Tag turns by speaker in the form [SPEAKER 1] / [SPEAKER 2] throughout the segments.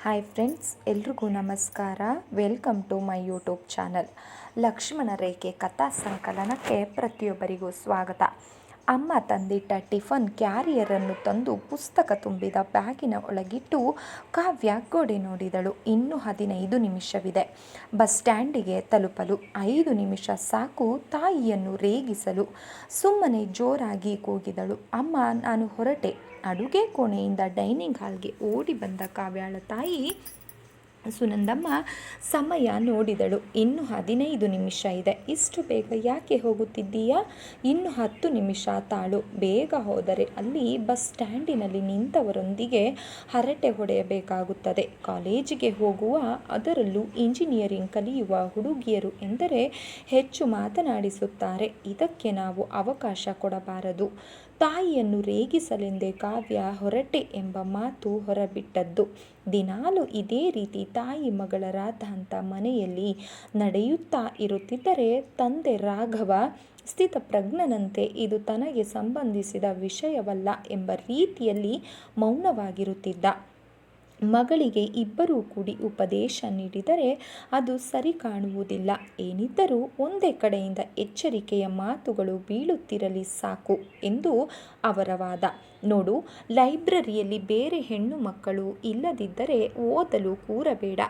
[SPEAKER 1] Hi friends ಎಲ್ರಿಗೂ ನಮಸ್ಕಾರ. Welcome to my YouTube channel Lakshmana Rekhe ಕಥಾ ಸಂಕಲನಕ್ಕೆ ಪ್ರತಿಯೊಬ್ಬರಿಗೂ ಸ್ವಾಗತ. ಅಮ್ಮ ತಂದಿಟ್ಟ ಟಿಫನ್ ಕ್ಯಾರಿಯರನ್ನು ತಂದು ಪುಸ್ತಕ ತುಂಬಿದ ಬ್ಯಾಗಿನ ಒಳಗಿಟ್ಟು ಕಾವ್ಯ ಗೋಡೆ ನೋಡಿದಳು. ಇನ್ನೂ ಹದಿನೈದು ನಿಮಿಷವಿದೆ. ಬಸ್ ಸ್ಟ್ಯಾಂಡಿಗೆ ತಲುಪಲು ಐದು ನಿಮಿಷ ಸಾಕು ತಾಯಿಯನ್ನು ರೇಗಿಸಲು ಸುಮ್ಮನೆ ಜೋರಾಗಿ ಕೂಗಿದಳು. ಅಮ್ಮ, ನಾನು ಹೊರಟೆ. ಅಡುಗೆ ಕೋಣೆಯಿಂದ ಡೈನಿಂಗ್ ಹಾಲ್ಗೆ ಓಡಿ ಬಂದ ಕಾವ್ಯಾಳ ತಾಯಿ ಸುನಂದಮ್ಮ ಸಮಯ ನೋಡಿದಳು. ಇನ್ನು ಹದಿನೈದು ನಿಮಿಷ ಇದೆ. ಇಷ್ಟು ಬೇಗ ಯಾಕೆ ಹೋಗುತ್ತಿದ್ದೀಯಾ? ಇನ್ನು ಹತ್ತು ನಿಮಿಷ ತಾಳು. ಬೇಗ ಹೋದರೆ ಅಲ್ಲಿ ಬಸ್ ಸ್ಟ್ಯಾಂಡಿನಲ್ಲಿ ನಿಂತವರೊಂದಿಗೆ ಹರಟೆ ಹೊಡೆಯಬೇಕಾಗುತ್ತದೆ. ಕಾಲೇಜಿಗೆ ಹೋಗುವ ಅದರಲ್ಲೂ ಇಂಜಿನಿಯರಿಂಗ್ ಕಲಿಯುವ ಹುಡುಗಿಯರು ಎಂದರೆ ಹೆಚ್ಚು ಮಾತನಾಡಿಸುತ್ತಾರೆ. ಇದಕ್ಕೆ ನಾವು ಅವಕಾಶ ಕೊಡಬಾರದು. ತಾಯಿಯನ್ನು ರೇಗಿಸಲೆಂದೇ ಕಾವ್ಯ ಹೊರಟೆ ಎಂಬ ಮಾತು ಹೊರಬಿಟ್ಟದ್ದು. ದಿನಾಲು ಇದೇ ರೀತಿ ತಾಯಿ ಮಗಳ ರಾಧಾಂತ ಮನೆಯಲ್ಲಿ ನಡೆಯುತ್ತಾ ಇರುತ್ತಿದ್ದರೆ ತಂದೆ ರಾಘವ ಸ್ಥಿತಪ್ರಜ್ಞನಂತೆ ಇದು ತನಗೆ ಸಂಬಂಧಿಸಿದ ವಿಷಯವಲ್ಲ ಎಂಬ ರೀತಿಯಲ್ಲಿ ಮೌನವಾಗಿರುತ್ತಿದ್ದ. ಮಗಳಿಗೆ ಇಬ್ಬರೂ ಕೂಡಿ ಉಪದೇಶ ನೀಡಿದರೆ ಅದು ಸರಿ ಕಾಣುವುದಿಲ್ಲ. ಏನಿದ್ದರೂ ಒಂದೇ ಕಡೆಯಿಂದ ಎಚ್ಚರಿಕೆಯ ಮಾತುಗಳು ಬೀಳುತ್ತಿರಲಿ ಸಾಕು ಎಂದು ಅವರ ವಾದ. ನೋಡು, ಲೈಬ್ರರಿಯಲ್ಲಿ ಬೇರೆ ಹೆಣ್ಣು ಮಕ್ಕಳು ಇಲ್ಲದಿದ್ದರೆ ಓದಲು ಕೂರಬೇಡ.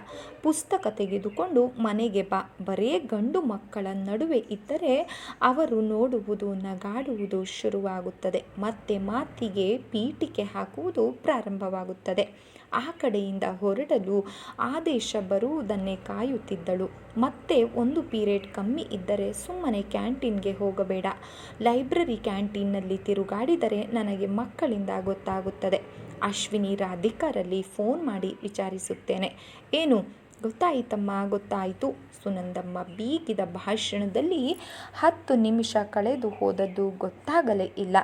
[SPEAKER 1] ಪುಸ್ತಕ ತೆಗೆದುಕೊಂಡು ಮನೆಗೆ ಬಾ. ಬರೇ ಗಂಡು ಮಕ್ಕಳ ನಡುವೆ ಇದ್ದರೆ ಅವರು ನೋಡುವುದು, ನಗಾಡುವುದು ಶುರುವಾಗುತ್ತದೆ. ಮತ್ತೆ ಮಾತಿಗೆ ಪೀಠಿಕೆ ಹಾಕುವುದು ಪ್ರಾರಂಭವಾಗುತ್ತದೆ. ಆ ಕಡೆಯಿಂದ ಹೊರಡಲು ಆದೇಶ ಬರುವುದನ್ನೇ ಕಾಯುತ್ತಿದ್ದಳು. ಮತ್ತೆ ಒಂದು ಪೀರಿಯಡ್ ಕಮ್ಮಿ ಇದ್ದರೆ ಸುಮ್ಮನೆ ಕ್ಯಾಂಟೀನ್ಗೆ ಹೋಗಬೇಡ. ಲೈಬ್ರರಿ ಕ್ಯಾಂಟೀನ್ನಲ್ಲಿ ತಿರುಗಾಡಿದರೆ ನನಗೆ ಮಕ್ಕಳಿಂದ ಗೊತ್ತಾಗುತ್ತದೆ. ಅಶ್ವಿನಿ ರಾಧಿಕಾರಲ್ಲಿ ಫೋನ್ ಮಾಡಿ ವಿಚಾರಿಸುತ್ತೇನೆ. ಏನು? ಗೊತ್ತಾಯಿತಮ್ಮ, ಗೊತ್ತಾಯಿತು. ಸುನಂದಮ್ಮ ಬೀಗಿದ ಭಾಷಣದಲ್ಲಿ ಹತ್ತು ನಿಮಿಷ ಕಳೆದು ಹೋದದ್ದು ಗೊತ್ತಾಗಲೇ ಇಲ್ಲ.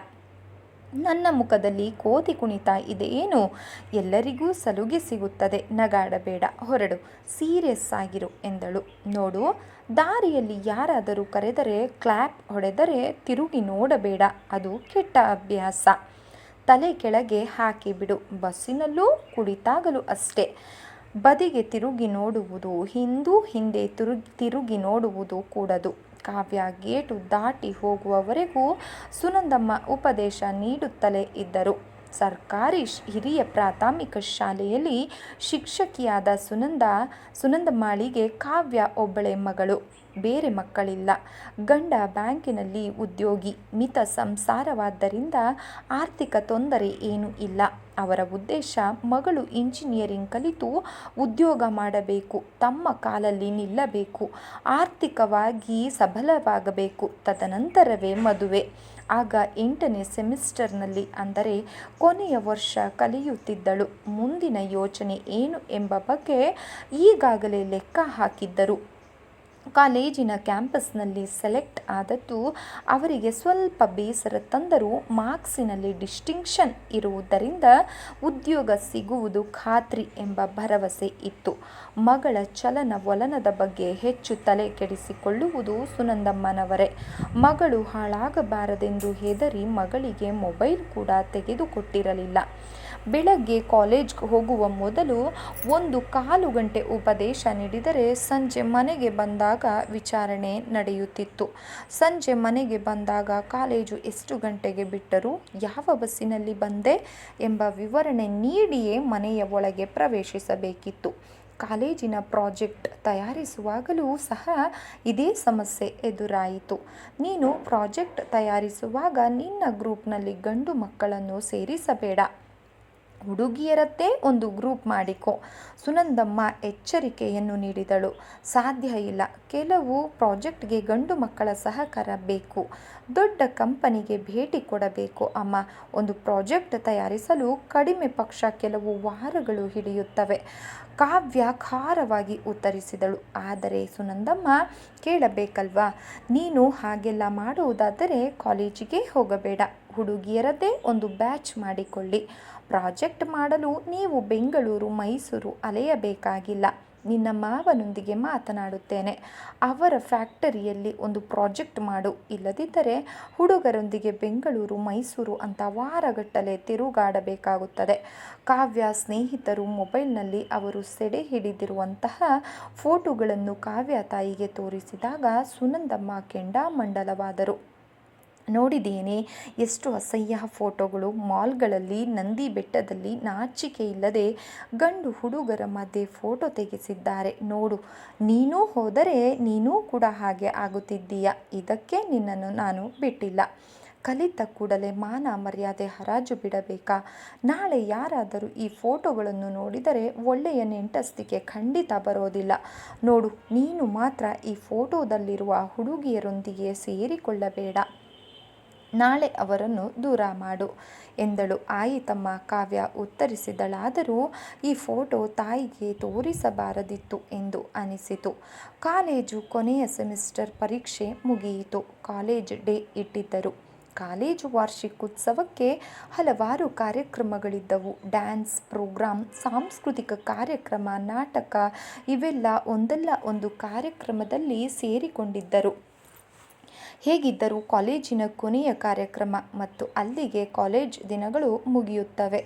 [SPEAKER 1] ನನ್ನ ಮುಖದಲ್ಲಿ ಕೋತಿ ಕುಣಿತ ಇದೆ ಏನು? ಎಲ್ಲರಿಗೂ ಸಲುಗೆ ಸಿಗುತ್ತದೆ. ನಗಾಡಬೇಡ. ಹೊರಡು. ಸೀರಿಯಸ್ ಆಗಿರು ಎಂದಳು. ನೋಡು, ದಾರಿಯಲ್ಲಿ ಯಾರಾದರೂ ಕರೆದರೆ ಕ್ಲ್ಯಾಪ್ ಹೊಡೆದರೆ ತಿರುಗಿ ನೋಡಬೇಡ. ಅದು ಕೆಟ್ಟ ಅಭ್ಯಾಸ. ತಲೆ ಕೆಳಗೆ ಹಾಕಿಬಿಡು ಬಸ್ಸಿನಲ್ಲೂ ಕುಳಿತಾಗಲು ಅಷ್ಟೇ. ಬದಿಗೆ ತಿರುಗಿ ನೋಡುವುದು, ಹಿಂದೂ ಹಿಂದೆ ತಿರುಗಿ ತಿರುಗಿ ನೋಡುವುದು ಕೂಡದು. ಕಾವ್ಯ ಗೇಟು ದಾಟಿ ಹೋಗುವವರೆಗೂ ಸುನಂದಮ್ಮ ಉಪದೇಶ ನೀಡುತ್ತಲೇ ಇದ್ದರು. ಸರ್ಕಾರಿ ಹಿರಿಯ ಪ್ರಾಥಮಿಕ ಶಾಲೆಯಲ್ಲಿ ಶಿಕ್ಷಕಿಯಾದ ಸುನಂದ ಸುನಂದಮ್ಮಾಳಿಗೆ ಕಾವ್ಯ ಒಬ್ಬಳೆ ಮಗಳು. ಬೇರೆ ಮಕ್ಕಳಿಲ್ಲ. ಗಂಡ ಬ್ಯಾಂಕಿನಲ್ಲಿ ಉದ್ಯೋಗಿ. ಮಿತ ಸಂಸಾರವಾದ್ದರಿಂದ ಆರ್ಥಿಕ ತೊಂದರೆ ಏನೂ ಇಲ್ಲ. ಅವರ ಉದ್ದೇಶ ಮಗಳು ಇಂಜಿನಿಯರಿಂಗ್ ಕಲಿತು ಉದ್ಯೋಗ ಮಾಡಬೇಕು. ತಮ್ಮ ಕಾಲಲ್ಲಿ ನಿಲ್ಲಬೇಕು. ಆರ್ಥಿಕವಾಗಿ ಸಬಲವಾಗಬೇಕು. ತದನಂತರವೇ ಮದುವೆ. ಆಗ ಎಂಟನೇ ಸೆಮಿಸ್ಟರ್ನಲ್ಲಿ ಅಂದರೆ ಕೊನೆಯ ವರ್ಷ ಕಲಿಯುತ್ತಿದ್ದಳು. ಮುಂದಿನ ಯೋಚನೆ ಏನು ಎಂಬ ಬಗ್ಗೆ ಈಗಾಗಲೇ ಲೆಕ್ಕ ಹಾಕಿದ್ದರು. ಕಾಲೇಜಿನ ಕ್ಯಾಂಪಸ್ನಲ್ಲಿ ಸೆಲೆಕ್ಟ್ ಆದದ್ದು ಅವರಿಗೆ ಸ್ವಲ್ಪ ಬೇಸರ ತಂದರೂ ಮಾರ್ಕ್ಸಿನಲ್ಲಿ ಡಿಸ್ಟಿಂಕ್ಷನ್ ಇರುವುದರಿಂದ ಉದ್ಯೋಗ ಸಿಗುವುದು ಖಾತ್ರಿ ಎಂಬ ಭರವಸೆ ಇತ್ತು. ಮಗಳ ಚಲನ ವಲನದ ಬಗ್ಗೆ ಹೆಚ್ಚು ತಲೆ ಕೆಡಿಸಿಕೊಳ್ಳುವುದು ಸುನಂದಮ್ಮನವರೇ. ಮಗಳು ಹಾಳಾಗಬಾರದೆಂದು ಹೆದರಿ ಮಗಳಿಗೆ ಮೊಬೈಲ್ ಕೂಡ ತೆಗೆದುಕೊಟ್ಟಿರಲಿಲ್ಲ. ಬೆಳಗ್ಗೆ ಕಾಲೇಜ್ಗೆ ಹೋಗುವ ಮೊದಲು ಒಂದು ಕಾಲು ಗಂಟೆ ಉಪದೇಶ ನೀಡಿದರೆ ಸಂಜೆ ಮನೆಗೆ ಬಂದಾಗ ವಿಚಾರಣೆ ನಡೆಯುತ್ತಿತ್ತು. ಸಂಜೆ ಮನೆಗೆ ಬಂದಾಗ ಕಾಲೇಜು ಎಷ್ಟು ಗಂಟೆಗೆ ಬಿಟ್ಟರು, ಯಾವ ಬಸ್ಸಿನಲ್ಲಿ ಬಂದೆ ಎಂಬ ವಿವರಣೆ ನೀಡಿಯೇ ಮನೆಯ ಒಳಗೆ ಪ್ರವೇಶಿಸಬೇಕಿತ್ತು. ಕಾಲೇಜಿನ ಪ್ರಾಜೆಕ್ಟ್ ತಯಾರಿಸುವಾಗಲೂ ಸಹ ಇದೇ ಸಮಸ್ಯೆ ಎದುರಾಯಿತು. ನೀನು ಪ್ರಾಜೆಕ್ಟ್ ತಯಾರಿಸುವಾಗ ನಿನ್ನ ಗ್ರೂಪ್ನಲ್ಲಿ ಗಂಡು ಮಕ್ಕಳನ್ನು ಸೇರಿಸಬೇಡ. ಹುಡುಗಿಯರದ್ದೇ ಒಂದು ಗ್ರೂಪ್ ಮಾಡಿಕೊ. ಸುನಂದಮ್ಮ ಎಚ್ಚರಿಕೆಯನ್ನು ನೀಡಿದಳು. ಸಾಧ್ಯ ಇಲ್ಲ. ಕೆಲವು ಪ್ರಾಜೆಕ್ಟ್ಗೆ ಗಂಡು ಮಕ್ಕಳ ಸಹಕಾರ ಬೇಕು. ದೊಡ್ಡ ಕಂಪನಿಗೆ ಭೇಟಿ ಕೊಡಬೇಕು ಅಮ್ಮ. ಒಂದು ಪ್ರಾಜೆಕ್ಟ್ ತಯಾರಿಸಲು ಕಡಿಮೆ ಪಕ್ಷ ಕೆಲವು ವಾರಗಳು ಹಿಡಿಯುತ್ತವೆ. ಕಾವ್ಯ ಖಾರವಾಗಿ ಉತ್ತರಿಸಿದಳು. ಆದರೆ ಸುನಂದಮ್ಮ ಕೇಳಬೇಕಲ್ವಾ? ನೀನು ಹಾಗೆಲ್ಲ ಮಾಡುವುದಾದರೆ ಕಾಲೇಜಿಗೆ ಹೋಗಬೇಡ. ಹುಡುಗಿಯರದ್ದೇ ಒಂದು ಬ್ಯಾಚ್ ಮಾಡಿಕೊಳ್ಳಿ. ಪ್ರಾಜೆಕ್ಟ್ ಮಾಡಲು ನೀವು ಬೆಂಗಳೂರು, ಮೈಸೂರು ಅಲೆಯಬೇಕಾಗಿಲ್ಲ. ನಿನ್ನ ಮಾವನೊಂದಿಗೆ ಮಾತನಾಡುತ್ತೇನೆ. ಅವರ ಫ್ಯಾಕ್ಟರಿಯಲ್ಲಿ ಒಂದು ಪ್ರಾಜೆಕ್ಟ್ ಮಾಡು. ಇಲ್ಲದಿದ್ದರೆ ಹುಡುಗರೊಂದಿಗೆ ಬೆಂಗಳೂರು, ಮೈಸೂರು ಅಂತ ವಾರಗಟ್ಟಲೆ ತಿರುಗಾಡಬೇಕಾಗುತ್ತದೆ. ಕಾವ್ಯ ಸ್ನೇಹಿತರು ಮೊಬೈಲ್ನಲ್ಲಿ ಅವರು ಸೆಡೆ ಹಿಡಿದಿರುವಂತಹ ಫೋಟೋಗಳನ್ನು ಕಾವ್ಯ ತಾಯಿಗೆ ತೋರಿಸಿದಾಗ ಸುನಂದಮ್ಮ ಕೆಂಡಾಮಂಡಲವಾದರು. ನೋಡಿದೇನೆ ಎಷ್ಟು ಅಸಹ್ಯ ಫೋಟೋಗಳು. ಮಾಲ್ಗಳಲ್ಲಿ ನಂದಿ ಬೆಟ್ಟದಲ್ಲಿ ನಾಚಿಕೆ ಇಲ್ಲದೆ ಗಂಡು ಹುಡುಗರ ಮಧ್ಯೆ ಫೋಟೋ ತೆಗೆಸಿದ್ದಾರೆ. ನೋಡು, ನೀನೂ ಹೋದರೆ ನೀನೂ ಕೂಡ ಹಾಗೆ ಆಗುತ್ತಿದ್ದೀಯ. ಇದಕ್ಕೆ ನಿನ್ನನ್ನು ನಾನು ಬಿಟ್ಟಿಲ್ಲ. ಕಲಿತ ಕೂಡಲೇ ಮಾನ ಮರ್ಯಾದೆ ಹರಾಜು ಬಿಡಬೇಕಾ? ನಾಳೆ ಯಾರಾದರೂ ಈ ಫೋಟೋಗಳನ್ನು ನೋಡಿದರೆ ಒಳ್ಳೆಯ ನೆಂಟಸ್ತಿಕೆ ಖಂಡಿತ ಬರೋದಿಲ್ಲ. ನೋಡು, ನೀನು ಮಾತ್ರ ಈ ಫೋಟೋದಲ್ಲಿರುವ ಹುಡುಗಿಯರೊಂದಿಗೆ ಸೇರಿಕೊಳ್ಳಬೇಡ. ನಾಳೆ ಅವರನ್ನು ದೂರ ಮಾಡು, ಎಂದಳು. ಆಯಿತಮ್ಮ ಕಾವ್ಯ ಉತ್ತರಿಸಿದಳಾದರೂ ಈ ಫೋಟೋ ತಾಯಿಗೆ ತೋರಿಸಬಾರದಿತ್ತು ಎಂದು ಅನಿಸಿತು. ಕಾಲೇಜು ಕೊನೆಯ ಸೆಮಿಸ್ಟರ್ ಪರೀಕ್ಷೆ ಮುಗಿಯಿತು. ಕಾಲೇಜ್ ಡೇ ಇಟ್ಟಿದ್ದರು. ಕಾಲೇಜು ವಾರ್ಷಿಕೋತ್ಸವಕ್ಕೆ ಹಲವಾರು ಕಾರ್ಯಕ್ರಮಗಳಿದ್ದವು. ಡ್ಯಾನ್ಸ್ ಪ್ರೋಗ್ರಾಂ, ಸಾಂಸ್ಕೃತಿಕ ಕಾರ್ಯಕ್ರಮ, ನಾಟಕ ಇವೆಲ್ಲ ಒಂದಲ್ಲ ಒಂದು ಕಾರ್ಯಕ್ರಮದಲ್ಲಿ ಸೇರಿಕೊಂಡಿದ್ದರು. ಹೇಗಿದ್ದರೂ ಕಾಲೇಜಿನ ಕೊನೆಯ ಕಾರ್ಯಕ್ರಮ ಮತ್ತು ಅಲ್ಲಿಗೆ ಕಾಲೇಜ್ ದಿನಗಳು ಮುಗಿಯುತ್ತವೆ.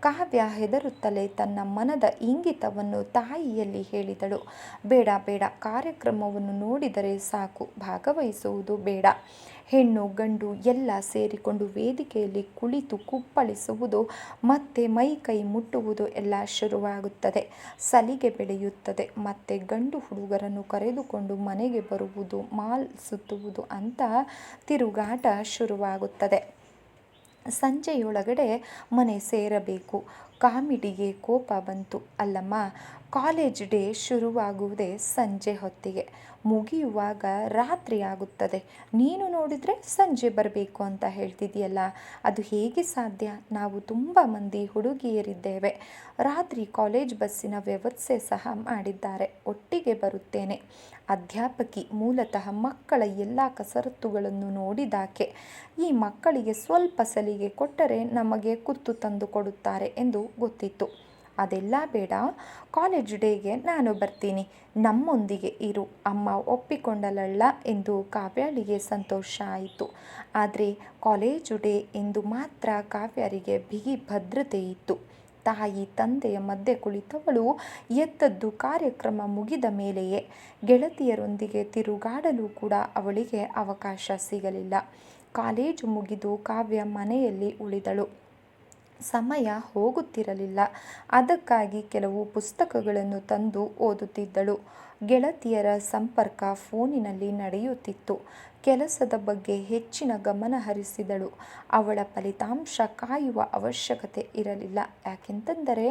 [SPEAKER 1] ಕಾವ್ಯ ಹೆದರುತ್ತಲೇ ತನ್ನ ಮನದ ಇಂಗಿತವನ್ನು ತಾಯಿಯಲ್ಲಿ ಹೇಳಿದಳು. ಬೇಡ ಬೇಡ, ಕಾರ್ಯಕ್ರಮವನ್ನು ನೋಡಿದರೆ ಸಾಕು, ಭಾಗವಹಿಸುವುದು ಬೇಡ. ಹೆಣ್ಣು ಗಂಡು ಎಲ್ಲ ಸೇರಿಕೊಂಡು ವೇದಿಕೆಯಲ್ಲಿ ಕುಳಿತು ಕುಪ್ಪಳಿಸುವುದು, ಮತ್ತೆ ಮೈ ಕೈ ಮುಟ್ಟುವುದು ಎಲ್ಲ ಶುರುವಾಗುತ್ತದೆ. ಸಲಿಗೆ ಬೆಳೆಯುತ್ತದೆ. ಮತ್ತೆ ಗಂಡು ಹುಡುಗರನ್ನು ಕರೆದುಕೊಂಡು ಮನೆಗೆ ಬರುವುದು, ಮಾಲ್ ಸುತ್ತುವುದು ಅಂತ ತಿರುಗಾಟ ಶುರುವಾಗುತ್ತದೆ. ಸಂಜೆಯೊಳಗಡೆ ಮನೆ ಸೇರಬೇಕು. ಕಾಮಿಡಿಗೆ ಕೋಪ ಬಂತು. ಅಲ್ಲಮ್ಮ, ಕಾಲೇಜ್ ಡೇ ಶುರುವಾಗುವುದೇ ಸಂಜೆ ಹೊತ್ತಿಗೆ. ಮುಗಿಯುವಾಗ ರಾತ್ರಿ ಆಗುತ್ತದೆ. ನೀನು ನೋಡಿದರೆ ಸಂಜೆ ಬರಬೇಕು ಅಂತ ಹೇಳ್ತಿದೆಯಲ್ಲ ಅದು ಹೇಗೆ ಸಾಧ್ಯ? ನಾವು ತುಂಬ ಮಂದಿ ಹುಡುಗಿಯರಿದ್ದೇವೆ. ರಾತ್ರಿ ಕಾಲೇಜ್ ಬಸ್ಸಿನ ವ್ಯವಸ್ಥೆ ಸಹ ಮಾಡಿದ್ದಾರೆ. ಒಟ್ಟಿಗೆ ಬರುತ್ತೇನೆ. ಅಧ್ಯಾಪಕಿ ಮೂಲತಃ ಮಕ್ಕಳ ಎಲ್ಲ ಕಸರತ್ತುಗಳನ್ನು ನೋಡಿದಾಕೆ. ಈ ಮಕ್ಕಳಿಗೆ ಸ್ವಲ್ಪ ಸಲಿಗೆ ಕೊಟ್ಟರೆ ನಮಗೆ ಕುತ್ತು ತಂದು ಕೊಡುತ್ತಾರೆ ಎಂದು ಗೊತ್ತಿತ್ತು. ಅದೆಲ್ಲ ಬೇಡ. ಕಾಲೇಜ್ ಡೇಗೆ ನಾನು ಬರ್ತೀನಿ. ನಮ್ಮೊಂದಿಗೆ ಇರು. ಅಮ್ಮ ಒಪ್ಪಿಕೊಂಡಲಲ್ಲ ಎಂದು ಕಾವ್ಯಾಳಿಗೆ ಸಂತೋಷ ಆಯಿತು. ಆದರೆ ಕಾಲೇಜು ಡೇ ಎಂದು ಮಾತ್ರ ಕಾವ್ಯರಿಗೆ ಬಿಗಿ ಭದ್ರತೆ ಇತ್ತು. ತಾಯಿ ತಂದೆಯ ಮಧ್ಯೆ ಕುಳಿತವಳು ಎತ್ತದ್ದು ಕಾರ್ಯಕ್ರಮ ಮುಗಿದ ಮೇಲೆಯೇ ಗೆಳತಿಯರೊಂದಿಗೆ ತಿರುಗಾಡಲು ಕೂಡ ಅವಳಿಗೆ ಅವಕಾಶ ಸಿಗಲಿಲ್ಲ. ಕಾಲೇಜು ಮುಗಿದು ಕಾವ್ಯ ಮನೆಯಲ್ಲಿ ಉಳಿದಳು. ಸಮಯ ಹೋಗುತ್ತಿರಲಿಲ್ಲ. ಅದಕ್ಕಾಗಿ ಕೆಲವು ಪುಸ್ತಕಗಳನ್ನು ತಂದು ಓದುತ್ತಿದ್ದಳು. ಗೆಳತಿಯರ ಸಂಪರ್ಕ ಫೋನಿನಲ್ಲಿ ನಡೆಯುತ್ತಿತ್ತು. ಕೆಲಸದ ಬಗ್ಗೆ ಹೆಚ್ಚಿನ ಗಮನ ಹರಿಸಿದಳು. ಅವಳ ಫಲಿತಾಂಶ ಕಾಯುವ ಅವಶ್ಯಕತೆ ಇರಲಿಲ್ಲ. ಯಾಕೆಂತಂದರೆ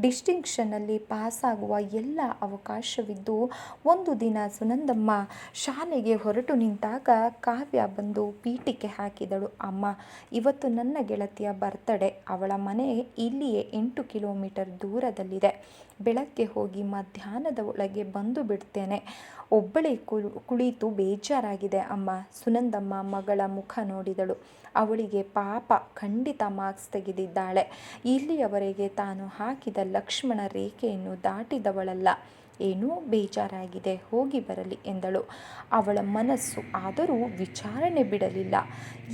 [SPEAKER 1] ಡಿಸ್ಟಿಂಕ್ಷನ್ನಲ್ಲಿ ಪಾಸಾಗುವ ಎಲ್ಲ ಅವಕಾಶವಿದ್ದು, ಒಂದು ದಿನ ಸುನಂದಮ್ಮ ಶಾಲೆಗೆ ಹೊರಟು ನಿಂತಾಗ ಕಾವ್ಯ ಬಂದು ಪೀಠಿಕೆ ಹಾಕಿದಳು. ಅಮ್ಮ, ಇವತ್ತು ನನ್ನ ಗೆಳತಿಯ ಬರ್ತಡೆ. ಅವಳ ಮನೆ ಇಲ್ಲಿಯೇ ಎಂಟು ಕಿಲೋಮೀಟರ್ ದೂರದಲ್ಲಿದೆ. ಬೆಳಗ್ಗೆ ಹೋಗಿ ಮಧ್ಯಾಹ್ನದ ಒಳಗೆ ಬಂದು ಬಿಡ್ತೇನೆ. ಒಬ್ಬಳೇ ಕುಳಿತು ಬೇಜಾರಾಗಿದೆ. ಅಮ್ಮ, ಸುನಂದಮ್ಮ ಮಗಳ ಮುಖ ನೋಡಿದಳು. ಅವಳಿಗೆ ಪಾಪ ಖಂಡಿತ ಮಾರ್ಕ್ಸ್ ತೆಗೆದಿದ್ದಾಳೆ. ಇಲ್ಲಿಯವರೆಗೆ ತಾನು ಹಾಕಿದ ಲಕ್ಷ್ಮಣ ರೇಖೆಯನ್ನು ದಾಟಿದವಳಲ್ಲ. ಏನೂ ಬೇಜಾರಾಗಿದೆ, ಹೋಗಿ ಬರಲಿ ಎಂದಳು. ಅವಳ ಮನಸ್ಸು ಆದರೂ ವಿಚಾರಣೆ ಬಿಡಲಿಲ್ಲ.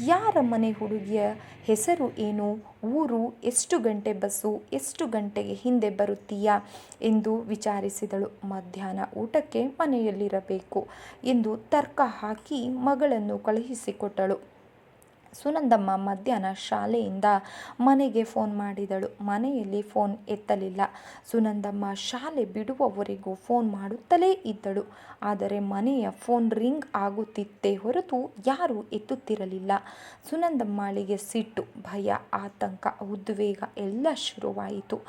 [SPEAKER 1] ಯಾರ ಮನೆ ಹುಡುಗಿಯ ಹೆಸರು ಏನು, ಊರು, ಎಷ್ಟು ಗಂಟೆ ಬಸ್ಸು, ಎಷ್ಟು ಗಂಟೆಗೆ ಹಿಂದೆ ಬರುತ್ತೀಯಾ ಎಂದು ವಿಚಾರಿಸಿದಳು. ಮಧ್ಯಾಹ್ನ ಊಟಕ್ಕೆ ಮನೆಯಲ್ಲಿರಬೇಕು ಎಂದು ತರ್ಕ ಹಾಕಿ ಮಗಳನ್ನು ಕಳುಹಿಸಿಕೊಟ್ಟಳು. ಸುನಂದಮ್ಮ ಮಧ್ಯಾಹ್ನ ಶಾಲೆಯಿಂದ ಮನೆಗೆ ಫೋನ್ ಮಾಡಿದಳು. ಮನೆಯಲ್ಲಿ ಫೋನ್ ಎತ್ತಲಿಲ್ಲ. ಸುನಂದಮ್ಮ ಶಾಲೆ ಬಿಡುವವರೆಗೂ ಫೋನ್ ಮಾಡುತ್ತಲೇ ಇದ್ದಳು. ಆದರೆ ಮನೆಯ ಫೋನ್ ರಿಂಗ್ ಆಗುತ್ತಿತ್ತೇ ಹೊರತು ಯಾರೂ ಎತ್ತುತ್ತಿರಲಿಲ್ಲ. ಸುನಂದಮ್ಮಳಿಗೆ ಸಿಟ್ಟು, ಭಯ, ಆತಂಕ, ಉದ್ವೇಗ ಎಲ್ಲ ಶುರುವಾಯಿತು.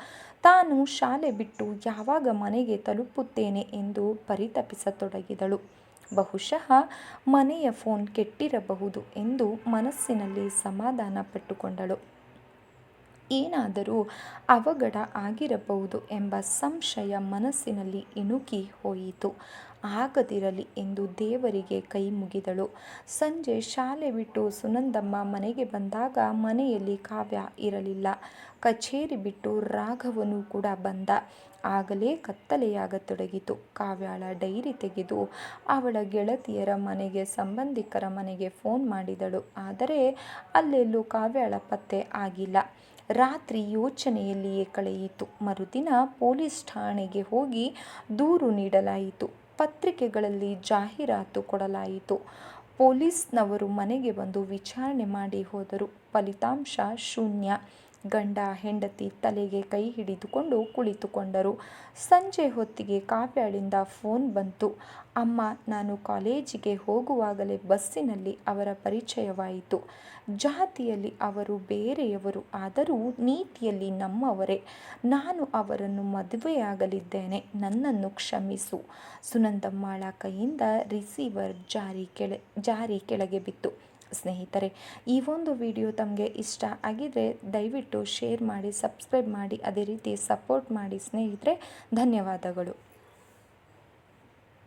[SPEAKER 1] ತಾನು ಶಾಲೆ ಬಿಟ್ಟು ಯಾವಾಗ ಮನೆಗೆ ತಲುಪುತ್ತೇನೆ ಎಂದು ಪರಿತಪಿಸತೊಡಗಿದಳು. ಬಹುಶಃ ಮನೆಯ ಫೋನ್ ಕೆಟ್ಟಿರಬಹುದು ಎಂದು ಮನಸ್ಸಿನಲ್ಲಿ ಸಮಾಧಾನ ಪಟ್ಟುಕೊಂಡಳು ಏನಾದರೂ ಅವಘಡ ಆಗಿರಬಹುದು ಎಂಬ ಸಂಶಯ ಮನಸ್ಸಿನಲ್ಲಿ ಇಣುಕಿ ಹೋಯಿತು. ಆಗದಿರಲಿ ಎಂದು ದೇವರಿಗೆ ಕೈ ಮುಗಿದಳು. ಸಂಜೆ ಶಾಲೆ ಬಿಟ್ಟು ಸುನಂದಮ್ಮ ಮನೆಗೆ ಬಂದಾಗ ಮನೆಯಲ್ಲಿ ಕಾವ್ಯ ಇರಲಿಲ್ಲ. ಕಚೇರಿ ಬಿಟ್ಟು ರಾಘವನು ಕೂಡ ಬಂದ. ಆಗಲೇ ಕತ್ತಲೆಯಾಗತೊಡಗಿತು. ಕಾವ್ಯಾಳ ಡೈರಿ ತೆಗೆದು ಅವಳ ಗೆಳತಿಯರ ಮನೆಗೆ, ಸಂಬಂಧಿಕರ ಮನೆಗೆ ಫೋನ್ ಮಾಡಿದಳು. ಆದರೆ ಅಲ್ಲೆಲ್ಲೂ ಕಾವ್ಯಾಳ ಪತ್ತೆ ಆಗಿಲ್ಲ. ರಾತ್ರಿ ಯೋಚನೆಯಲ್ಲಿಯೇ ಕಳೆಯಿತು. ಮರುದಿನ ಪೊಲೀಸ್ ಠಾಣೆಗೆ ಹೋಗಿ ದೂರು ನೀಡಲಾಯಿತು. ಪತ್ರಿಕೆಗಳಲ್ಲಿ ಜಾಹೀರಾತು ಕೊಡಲಾಯಿತು. ಪೊಲೀಸ್ನವರು ಮನೆಗೆ ಬಂದು ವಿಚಾರಣೆ ಮಾಡಿ ಹೋದರು. ಫಲಿತಾಂಶ ಶೂನ್ಯ. ಗಂಡ ಹೆಂಡತಿ ತಲೆಗೆ ಕೈ ಹಿಡಿದುಕೊಂಡು ಕುಳಿತುಕೊಂಡರು. ಸಂಜೆ ಹೊತ್ತಿಗೆ ಕಾವ್ಯಾಳಿಂದ ಫೋನ್ ಬಂತು. ಅಮ್ಮ, ನಾನು ಕಾಲೇಜಿಗೆ ಹೋಗುವಾಗಲೇ ಬಸ್ಸಿನಲ್ಲಿ ಅವರ ಪರಿಚಯವಾಯಿತು. ಜಾತಿಯಲ್ಲಿ ಅವರು ಬೇರೆಯವರು, ಆದರೂ ನೀತಿಯಲ್ಲಿ ನಮ್ಮವರೇ. ನಾನು ಅವರನ್ನು ಮದುವೆಯಾಗಲಿದ್ದೇನೆ, ನನ್ನನ್ನು ಕ್ಷಮಿಸು. ಸುನಂದಮ್ಮಾಳ ಕೈಯಿಂದ ರಿಸೀವರ್ ಜಾರಿ ಕೆಳ, ಜಾರಿ ಕೆಳಗೆ ಬಿತ್ತು. ಸ್ನೇಹಿತರೆ, ಈ ಒಂದು ವಿಡಿಯೋ ತಮಗೆ ಇಷ್ಟ ಆಗಿದರೆ ದಯವಿಟ್ಟು ಶೇರ್ ಮಾಡಿ, ಸಬ್ಸ್ಕ್ರೈಬ್ ಮಾಡಿ, ಅದೇ ರೀತಿ ಸಪೋರ್ಟ್ ಮಾಡಿ ಸ್ನೇಹಿತರೆ, ಧನ್ಯವಾದಗಳು.